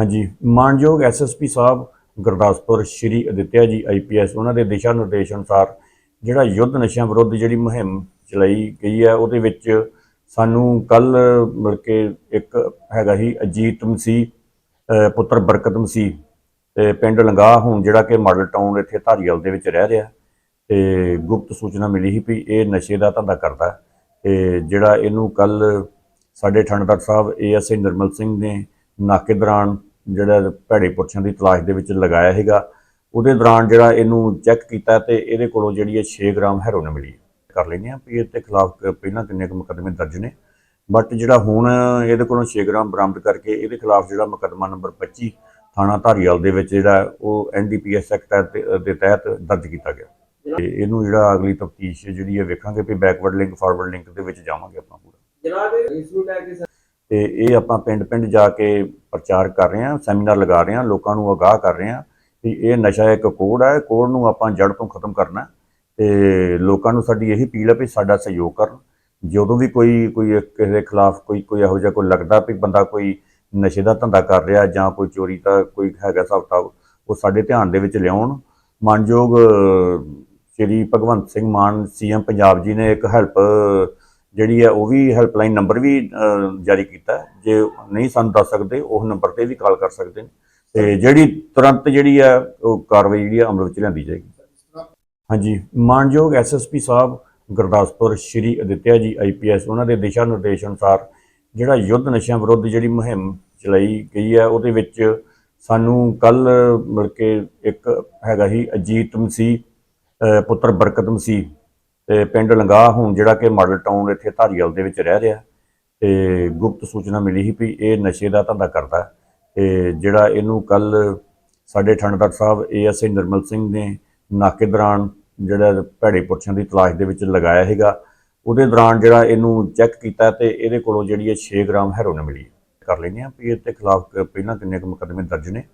ਹਾਂਜੀ, ਮਾਨਯੋਗ ਐਸਐਸਪੀ ਸਾਹਿਬ ਗੁਰਦਾਸਪੁਰ, ਸ਼੍ਰੀ ਅਦਿੱਤਿਆ ਜੀ ਆਈਪੀਐਸ ਉਹਨਾਂ ਦੇ ਦਿਸ਼ਾ ਨਿਰਦੇਸ਼ ਅਨੁਸਾਰ ਜਿਹੜਾ ਯੁੱਧ ਨਸ਼ਿਆਂ ਵਿਰੁੱਧ ਜਿਹੜੀ ਮੁਹਿੰਮ ਚਲਾਈ ਗਈ ਹੈ, ਉਹਦੇ ਵਿੱਚ ਸਾਨੂੰ ਕੱਲ ਮਿਲ ਕੇ ਇੱਕ ਹੈਗਾ ਹੀ ਅਜੀਤ ਮਸੀਹ ਪੁੱਤਰ ਬਰਕਤ ਮਸੀਹ ਤੇ ਪਿੰਡ ਲੰਗਾ ਹੁਣ ਜਿਹੜਾ ਕਿ ਮਾਡਲ ਟਾਊਨ ਇੱਥੇ ਧਾਰੀਵਾਲ ਦੇ ਵਿੱਚ ਰਹਿ ਰਿਹਾ ਤੇ ਗੁਪਤ ਸੂਚਨਾ ਮਿਲੀ ਸੀ ਵੀ ਇਹ ਨਸ਼ੇ ਦਾ ਧੰਦਾ ਕਰਦਾ ਹੈ ਤੇ ਜਿਹੜਾ ਇਹਨੂੰ ਕੱਲ ਸਾਡੇ ਠੰਡਦਾਰ ਸਾਹਿਬ ਏਐਸਆਈ ਨਿਰਮਲ ਸਿੰਘ ਨੇ ਨਾਕੇ ਦੌਰਾਨ ਜਿਹੜਾ ਭੈੜੇ ਪੁਰਸ਼ਾਂ ਦੀ ਤਲਾਸ਼ ਦੇ ਵਿੱਚ ਲਗਾਇਆ ਹੈਗਾ ਉਹਦੇ ਦੌਰਾਨ ਜਿਹੜਾ ਇਹਨੂੰ ਚੈੱਕ ਕੀਤਾ ਤੇ ਇਹਦੇ ਕੋਲੋਂ ਜਿਹੜੀ ਹੈ 6 ਗ੍ਰਾਮ ਹੈਰੋਇਨ ਮਿਲੀ ਕਰ ਲੈਂਦੇ ਆ ਵੀ ਇਹਦੇ ਖਿਲਾਫ ਪਹਿਲਾਂ ਕਿੰਨੇ ਕੁ ਮੁਕੱਦਮੇ ਦਰਜ ਨੇ ਬਟ ਜਿਹੜਾ ਹੁਣ ਇਹਦੇ ਕੋਲੋਂ 6 ਗ੍ਰਾਮ ਬਰਾਮਦ ਕਰਕੇ ਇਹਦੇ ਖਿਲਾਫ ਜਿਹੜਾ ਮੁਕੱਦਮਾ ਨੰਬਰ 25 ਥਾਣਾ ਧਾਰੀਵਾਲ ਦੇ ਵਿੱਚ ਜਿਹੜਾ ਉਹ ਐਨਡੀਪੀਐਸ ਐਕਟ ਦੇ ਤਹਿਤ ਦਰਜ ਕੀਤਾ ਗਿਆ। ਤੇ ਇਹਨੂੰ ਜਿਹੜਾ ਅਗਲੀ ਤਫਤੀਸ਼ ਜਿਹੜੀ ਹੈ ਵੇਖਾਂਗੇ ਵੀ ਬੈਕਵਰਡ ਲਿੰਕ ਫਾਰਵਰਡ ਲਿੰਕ ਦੇ ਵਿੱਚ ਜਾਵਾਂਗੇ ਆਪਾਂ ਪੂਰਾ। ਜਨਾਬ, ਇਸ ਨੂੰ ਲੈ ਕੇ ਤੇ ਇਹ ਆਪਾਂ ਪਿੰਡ ਪਿੰਡ ਜਾ ਕੇ ਪ੍ਰਚਾਰ ਕਰ ਰਹੇ ਹਾਂ, ਸੈਮੀਨਾਰ ਲਗਾ ਰਹੇ ਹਾਂ, ਲੋਕਾਂ ਨੂੰ ਅਗਾਹ ਕਰ ਰਹੇ ਹਾਂ ਕਿ ਇਹ ਨਸ਼ਾ ਇੱਕ ਕੋੜ ਹੈ, ਕੋੜ ਨੂੰ ਆਪਾਂ ਜੜ ਤੋਂ ਖਤਮ ਕਰਨਾ ਹੈ ਤੇ ਲੋਕਾਂ ਨੂੰ ਸਾਡੀ ਇਹੀ ਅਪੀਲ ਹੈ ਵੀ ਸਾਡਾ ਸਹਿਯੋਗ ਕਰਨ। ਜਦੋਂ ਵੀ ਕੋਈ ਕੋਈ ਕਿਸੇ ਦੇ ਖਿਲਾਫ ਕੋਈ ਕੋਈ ਇਹੋ ਜਿਹਾ ਕੋਈ ਲੱਗਦਾ ਵੀ ਬੰਦਾ ਕੋਈ ਨਸ਼ੇ ਦਾ ਧੰਦਾ ਕਰ ਰਿਹਾ ਜਾਂ ਕੋਈ ਚੋਰੀ ਦਾ ਕੋਈ ਹੈਗਾ ਹਿਸਾਬ ਕਿਤਾਬ, ਉਹ ਸਾਡੇ ਧਿਆਨ ਦੇ ਵਿੱਚ ਲਿਆਉਣ। ਮਾਨਯੋਗ ਸ਼੍ਰੀ ਭਗਵੰਤ ਸਿੰਘ ਮਾਨ ਸੀਐਮ ਪੰਜਾਬ ਜੀ ਨੇ ਇੱਕ ਹੈਲਪ ਜਿਹੜੀ ਹੈ ਉਹ ਵੀ ਹੈਲਪਲਾਈਨ ਨੰਬਰ ਵੀ ਜਾਰੀ ਕੀਤਾ ਜੇ ਨਹੀਂ ਸਾਨੂੰ ਦੱਸ ਸਕਦੇ, ਉਹ ਨੰਬਰ ਤੇ ਵੀ ਕਾਲ ਕਰ ਸਕਦੇ ਨੇ। ਤੇ ਜਿਹੜੀ ਤੁਰੰਤ ਜਿਹੜੀ ਹੈ, ਉਹ ਕਾਰਵਾਈ ਜਿਹੜੀ ਹੈ ਅਮਲ ਵਿੱਚ ਲਿਆਂਦੀ ਜਾਏਗੀ। ਹਾਂਜੀ, ਮਾਨਯੋਗ ਐਸਐਸਪੀ ਸਾਹਿਬ, ਗੁਰਦਾਸਪੁਰ ਸ਼੍ਰੀ ਅਦਿੱਤਿਆ ਜੀ ਆਈਪੀਐਸ ਉਹਨਾਂ ਦੇ ਦਿਸ਼ਾ ਨਿਰਦੇਸ਼ ਅਨੁਸਾਰ ਜਿਹੜਾ ਯੁੱਧ ਨਸ਼ਿਆਂ ਵਿਰੁੱਧ ਜਿਹੜੀ ਮੁਹਿੰਮ ਚਲਾਈ ਗਈ ਹੈ, ਉਹਦੇ ਵਿੱਚ ਸਾਨੂੰ ਕੱਲ ਮਿਲ ਕੇ ਇੱਕ ਹੈਗਾ ਹੀ ਅਜੀਤ ਮਸੀਹ ਪੁੱਤਰ ਬਰਕਤ ਮਸੀਹ ਤੇ ਪਿੰਡ ਲੰਗਾਹ ਹੁਣ ਜਿਹੜਾ ਕਿ ਮਾਡਲ ਟਾਊਨ ਇੱਥੇ ਧਾਰੀਵਾਲ ਦੇ ਵਿੱਚ ਰਹਿ ਰਿਹਾ ਤੇ ਗੁਪਤ ਸੂਚਨਾ ਮਿਲੀ ਸੀ ਵੀ ਇਹ ਨਸ਼ੇ ਦਾ ਧੰਦਾ ਕਰਦਾ ਹੈ। ਤੇ ਜਿਹੜਾ ਇਹਨੂੰ ਕੱਲ ਸਾਡੇ ਥਾਣੇਦਾਰ ਸਾਹਿਬ ਏਐਸਆਈ ਨਿਰਮਲ ਸਿੰਘ ਨੇ ਨਾਕੇ ਦੌਰਾਨ ਜਿਹੜਾ ਭੈੜੇ ਪੁਰਸ਼ਾਂ ਦੀ ਤਲਾਸ਼ ਦੇ ਵਿੱਚ ਲਗਾਇਆ ਹੈਗਾ ਉਹਦੇ ਦੌਰਾਨ ਜਿਹੜਾ ਇਹਨੂੰ ਚੈੱਕ ਕੀਤਾ ਤੇ ਇਹਦੇ ਕੋਲੋਂ ਜਿਹੜੀ ਹੈ 6 ਗ੍ਰਾਮ ਹੈਰੋਇਨ ਮਿਲੀ ਕਰ ਲੈਂਦੇ ਆ ਵੀ ਇਹਦੇ ਖਿਲਾਫ ਪਹਿਲਾਂ ਕਿੰਨੇ ਕੁ ਮੁਕੱਦਮੇ ਦਰਜ ਨੇ,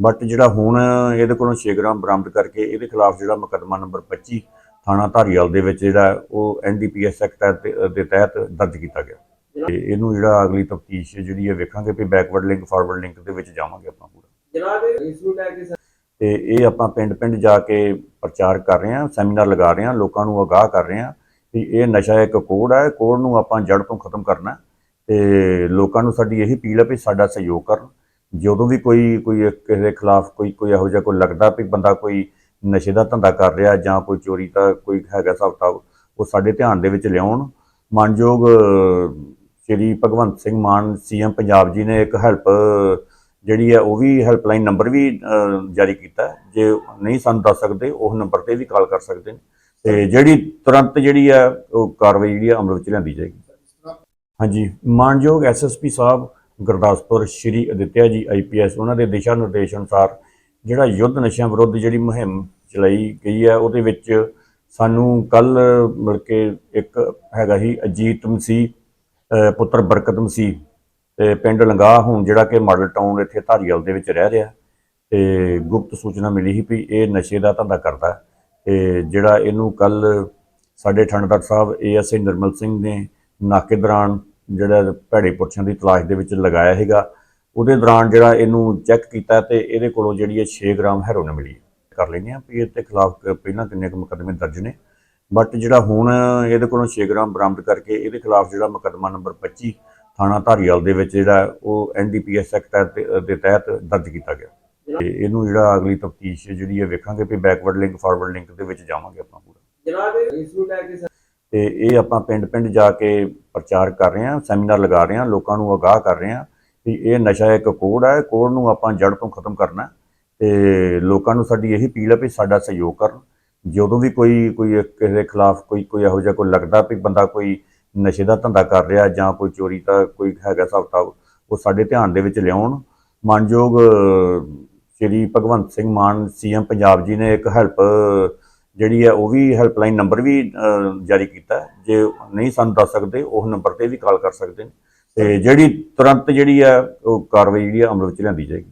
ਬਟ ਜਿਹੜਾ ਹੁਣ ਇਹਦੇ ਕੋਲੋਂ 6 ਗ੍ਰਾਮ ਬਰਾਮਦ ਕਰਕੇ ਇਹਦੇ ਖਿਲਾਫ ਜਿਹੜਾ ਮੁਕੱਦਮਾ ਨੰਬਰ 25 ਥਾਣਾ ਧਾਰੀਵਾਲ ਦੇ ਵਿੱਚ ਜਿਹੜਾ ਉਹ ਐਨਡੀਪੀਐਸ ਐਕਟ ਦੇ ਤਹਿਤ ਦਰਜ ਕੀਤਾ ਗਿਆ। ਤੇ ਇਹਨੂੰ ਜਿਹੜਾ ਅਗਲੀ ਤਫਤੀਸ਼ ਜਿਹੜੀ ਹੈ ਵੇਖਾਂਗੇ ਵੀ ਬੈਕਵਰਡ ਲਿੰਕ ਫਾਰਵਰਡ ਲਿੰਕ ਦੇ ਵਿੱਚ ਜਾਵਾਂਗੇ ਆਪਾਂ ਪੂਰਾ। ਜਨਾਬ ਇਸ ਨੂੰ ਲੈ ਕੇ ਤੇ ਇਹ ਆਪਾਂ ਪਿੰਡ ਪਿੰਡ ਜਾ ਕੇ ਪ੍ਰਚਾਰ ਕਰ ਰਹੇ ਹਾਂ ਸੈਮੀਨਾਰ ਲਗਾ ਰਹੇ ਹਾਂ ਲੋਕਾਂ ਨੂੰ ਅਗਾਹ ਕਰ ਰਹੇ ਹਾਂ ਕਿ ਇਹ ਨਸ਼ਾ ਇੱਕ ਕੋੜ ਹੈ ਕੋੜ ਨੂੰ ਆਪਾਂ ਜੜ ਤੋਂ ਖਤਮ ਕਰਨਾ ਤੇ ਲੋਕਾਂ ਨੂੰ ਸਾਡੀ ਇਹੀ ਅਪੀਲ ਹੈ ਵੀ ਸਾਡਾ ਸਹਿਯੋਗ ਕਰਨ। ਜਦੋਂ ਵੀ ਕੋਈ ਕੋਈ ਕਿਸੇ ਦੇ ਖਿਲਾਫ ਕੋਈ ਕੋਈ ਇਹੋ ਜਿਹਾ ਕੋਈ ਲੱਗਦਾ ਵੀ ਬੰਦਾ ਕੋਈ ਨਸ਼ੇ ਦਾ ਧੰਦਾ ਕਰ ਰਿਹਾ ਜਾਂ ਕੋਈ ਚੋਰੀ ਦਾ ਕੋਈ ਹੈਗਾ ਹਿਸਾਬ ਕਿਤਾਬ, ਉਹ ਸਾਡੇ ਧਿਆਨ ਦੇ ਵਿੱਚ ਲਿਆਉਣ। ਮਾਨਯੋਗ ਸ਼੍ਰੀ ਭਗਵੰਤ ਸਿੰਘ ਮਾਨ, ਸੀਐਮ ਪੰਜਾਬ ਜੀ ਨੇ ਇੱਕ ਹੈਲਪ, ਜਿਹੜੀ ਹੈ, ਉਹ ਵੀ ਹੈਲਪਲਾਈਨ ਨੰਬਰ ਵੀ ਜਾਰੀ ਕੀਤਾ ਜੇ ਨਹੀਂ ਸਾਨੂੰ ਦੱਸ ਸਕਦੇ, ਉਹ ਨੰਬਰ ਤੇ ਵੀ ਕਾਲ ਕਰ ਸਕਦੇ ਨੇ। ਤੇ ਜਿਹੜੀ ਤੁਰੰਤ ਜਿਹੜੀ ਹੈ, ਉਹ ਕਾਰਵਾਈ ਜਿਹੜੀ ਹੈ, ਅਮਲ ਵਿੱਚ ਲਿਆਂਦੀ ਜਾਏਗੀ। ਹਾਂਜੀ। ਮਾਨਯੋਗ ਐਸਐਸਪੀ ਸਾਹਿਬ, ਗੁਰਦਾਸਪੁਰ ਸ਼੍ਰੀ ਅਦਿੱਤਿਆ ਜੀ ਆਈਪੀਐਸ ਉਹਨਾਂ ਦੇ ਦਿਸ਼ਾ ਨਿਰਦੇਸ਼ ਅਨੁਸਾਰ ਜਿਹੜਾ ਯੁੱਧ ਨਸ਼ਿਆਂ ਵਿਰੁੱਧ ਜਿਹੜੀ ਮੁਹਿੰਮ ਚਲਾਈ ਗਈ ਹੈ, ਉਹਦੇ ਵਿੱਚ ਸਾਨੂੰ ਕੱਲ ਮਿਲ ਕੇ ਇੱਕ ਹੈਗਾ ਸੀ ਅਜੀਤ ਮਸੀਹ ਪੁੱਤਰ ਬਰਕਤ ਮਸੀਹ ਤੇ ਪਿੰਡ ਲੰਗਾ ਹੁਣ ਜਿਹੜਾ ਕਿ ਮਾਡਲ ਟਾਊਨ ਇੱਥੇ ਧਾਰੀਵਾਲ ਦੇ ਵਿੱਚ ਰਹਿ ਰਿਹਾ ਤੇ ਗੁਪਤ ਸੂਚਨਾ ਮਿਲੀ ਸੀ ਵੀ ਇਹ ਨਸ਼ੇ ਦਾ ਧੰਦਾ ਕਰਦਾ ਹੈ ਤੇ ਜਿਹੜਾ ਇਹਨੂੰ ਕੱਲ ਸਾਡੇ ਠੰਡਦਾਰ ਸਾਹਿਬ ਏਐਸਆਈ ਨਿਰਮਲ ਸਿੰਘ ਨੇ ਨਾਕੇ ਦੌਰਾਨ ਜਿਹੜਾ ਭੈੜੇ ਪੁਰਸ਼ਾਂ ਦੀ ਤਲਾਸ਼ ਦੇ ਵਿੱਚ ਲਗਾਇਆ ਹੈਗਾ ਉਹਦੇ ਦੌਰਾਨ ਜਿਹੜਾ ਇਹਨੂੰ ਚੈੱਕ ਕੀਤਾ ਤੇ ਇਹਦੇ ਕੋਲੋਂ ਜਿਹੜੀ ਹੈ 6 ਗ੍ਰਾਮ ਹੈਰੋਇਨ ਮਿਲੀ। ਕਰ ਲੈਂਦੇ ਆ ਵੀ ਇਹਦੇ ਖਿਲਾਫ ਪਹਿਲਾਂ ਕਿੰਨੇ ਕੁ ਮੁਕੱਦਮੇ ਦਰਜ ਨੇ। ਬਟ ਜਿਹੜਾ ਹੁਣ ਇਹਦੇ ਕੋਲੋਂ 6 ਗ੍ਰਾਮ ਬਰਾਮਦ ਕਰਕੇ ਇਹਦੇ ਖਿਲਾਫ ਜਿਹੜਾ ਮੁਕੱਦਮਾ ਨੰਬਰ 25 ਥਾਣਾ ਧਾਰੀਵਾਲ ਦੇ ਵਿੱਚ ਜਿਹੜਾ ਉਹ ਐਨਡੀਪੀਐਸ ਐਕਟ ਦੇ- ਤਹਿਤ ਦਰਜ ਕੀਤਾ ਗਿਆ। ਤੇ ਇਹਨੂੰ ਜਿਹੜਾ ਅਗਲੀ ਤਫਤੀਸ਼ ਜਿਹੜੀ ਹੈ ਵੇਖਾਂਗੇ ਵੀ ਬੈਕਵਰਡ ਲਿੰਕ ਫਾਰਵਰਡ ਲਿੰਕ ਦੇ ਵਿੱਚ ਜਾਵਾਂਗੇ ਆਪਾਂ ਪੂਰਾ। ਜਨਾਬ ਇਸ ਨੂੰ ਲੈ ਕੇ ਤੇ ਇਹ ਆਪਾਂ ਪਿੰਡ ਪਿੰਡ ਜਾ ਕੇ ਪ੍ਰਚਾਰ ਕਰ ਰਹੇ ਹਾਂ ਸੈਮੀਨਾਰ ਲਗਾ ਰਹੇ ਹਾਂ ਲੋਕਾਂ ਨੂੰ ਅਗਾਹ ਕਰ ਰਹੇ ਹਾਂ। ਕਿ ਇਹ ਨਸ਼ਾ ਇੱਕ ਕੋੜ ਹੈ ਕੋੜ ਨੂੰ ਆਪਾਂ ਜੜ ਤੋਂ ਖਤਮ ਕਰਨਾ ਹੈ ਤੇ ਲੋਕਾਂ ਨੂੰ ਸਾਡੀ ਇਹੀ ਅਪੀਲ ਹੈ ਵੀ ਸਾਡਾ ਸਹਿਯੋਗ ਕਰਨ। ਜਦੋਂ ਵੀ ਕੋਈ ਕੋਈ ਕਿਸੇ ਦੇ ਖਿਲਾਫ ਕੋਈ ਕੋਈ ਇਹੋ ਜਿਹਾ ਕੋਈ ਲੱਗਦਾ ਵੀ ਬੰਦਾ ਕੋਈ ਨਸ਼ੇ ਦਾ ਧੰਦਾ ਕਰ ਰਿਹਾ ਜਾਂ ਕੋਈ ਚੋਰੀ ਦਾ ਕੋਈ ਹੈਗਾ ਹਿਸਾਬ ਕਿਤਾਬ, ਉਹ ਸਾਡੇ ਧਿਆਨ ਦੇ ਵਿੱਚ ਲਿਆਉਣ। ਮਾਨਯੋਗ, ਸ਼੍ਰੀ ਭਗਵੰਤ ਸਿੰਘ ਮਾਨ ਸੀਐਮ ਪੰਜਾਬ ਜੀ ਨੇ ਇੱਕ ਹੈਲਪ ਜਿਹੜੀ ਹੈ ਉਹ ਵੀ ਹੈਲਪਲਾਈਨ ਨੰਬਰ ਵੀ ਜਾਰੀ ਕੀਤਾ ਜੇ ਨਹੀਂ ਸਾਨੂੰ ਦੱਸ ਸਕਦੇ, ਉਹ ਨੰਬਰ ਤੇ ਵੀ ਕਾਲ ਕਰ ਸਕਦੇ ਨੇ। ਤੇ ਜਿਹੜੀ ਤੁਰੰਤ ਜਿਹੜੀ ਆ ਉਹ ਕਾਰਵਾਈ ਜਿਹੜੀ ਆ ਅਮਲ ਵਿੱਚ ਲਿਆਂਦੀ ਜਾਏਗੀ।